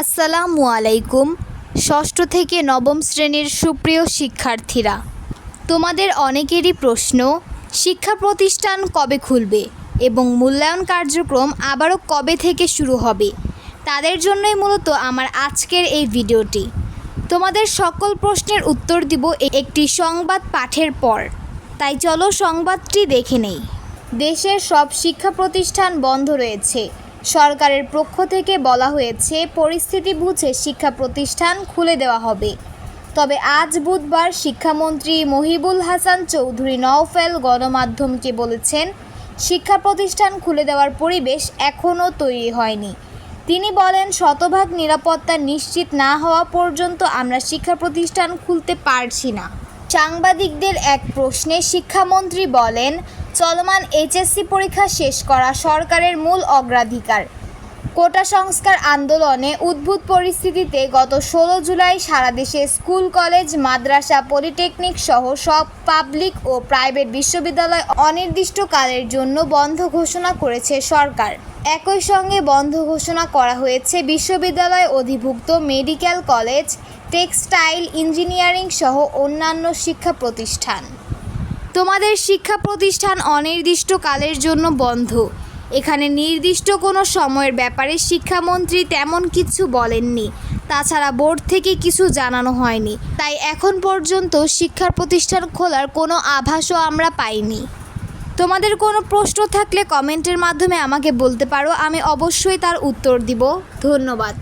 আসসালামু আলাইকুম, ষষ্ঠ থেকে নবম শ্রেণির সুপ্রিয় শিক্ষার্থীরা। তোমাদের অনেকেরই প্রশ্ন, শিক্ষা প্রতিষ্ঠান কবে খুলবে এবং মূল্যায়ন কার্যক্রম আবারও কবে থেকে শুরু হবে? তাদের জন্যই মূলত আমার আজকের এই ভিডিওটি। তোমাদের সকল প্রশ্নের উত্তর দিব একটি সংবাদ পাঠের পর। তাই চলো সংবাদটি দেখে নেই। দেশের সব শিক্ষা প্রতিষ্ঠান বন্ধ রয়েছে। সরকারের পক্ষ থেকে বলা হয়েছে, পরিস্থিতি বুঝে শিক্ষা প্রতিষ্ঠান খুলে দেওয়া হবে। তবে আজ বুধবার শিক্ষামন্ত্রী মহিবুল হাসান চৌধুরী নওফেল গণমাধ্যমকে বলেছেন, শিক্ষা প্রতিষ্ঠান খুলে দেওয়ার পরিবেশ এখনও তৈরি হয়নি। তিনি বলেন, শতভাগ নিরাপত্তা নিশ্চিত না হওয়া পর্যন্ত আমরা শিক্ষা প্রতিষ্ঠান খুলতে পারছি না। সাংবাদিকদের এক প্রশ্নে শিক্ষামন্ত্রী বলেন চলমান এইচএসসি পরীক্ষা শেষ করা সরকারের মূল অগ্রাধিকার। কোটা সংস্কার আন্দোলনে উদ্ভূত পরিস্থিতিতে গত ষোলো জুলাই সারা দেশে স্কুল, কলেজ, মাদ্রাসা, পলিটেকনিক সহ সব পাবলিক ও প্রাইভেট বিশ্ববিদ্যালয় অনির্দিষ্টকালের জন্য বন্ধ ঘোষণা করেছে সরকার। একই সঙ্গে বন্ধ ঘোষণা করা হয়েছে বিশ্ববিদ্যালয় অধিভুক্ত মেডিকেল কলেজ, টেক্সটাইল ইঞ্জিনিয়ারিং সহ অন্যান্য শিক্ষা প্রতিষ্ঠান। তোমাদের শিক্ষা প্রতিষ্ঠান অনির্দিষ্টকালের জন্য বন্ধ। এখানে নির্দিষ্ট কোনো সময়ের ব্যাপারে শিক্ষামন্ত্রী তেমন কিছু বলেননি। তাছাড়া বোর্ড থেকে কিছু জানানো হয়নি। তাই এখন পর্যন্ত শিক্ষা প্রতিষ্ঠান খোলার কোনো আভাসও আমরা পাইনি। তোমাদের কোনো প্রশ্ন থাকলে কমেন্টের মাধ্যমে আমাকে বলতে পারো। আমি অবশ্যই তার উত্তর দিব। ধন্যবাদ।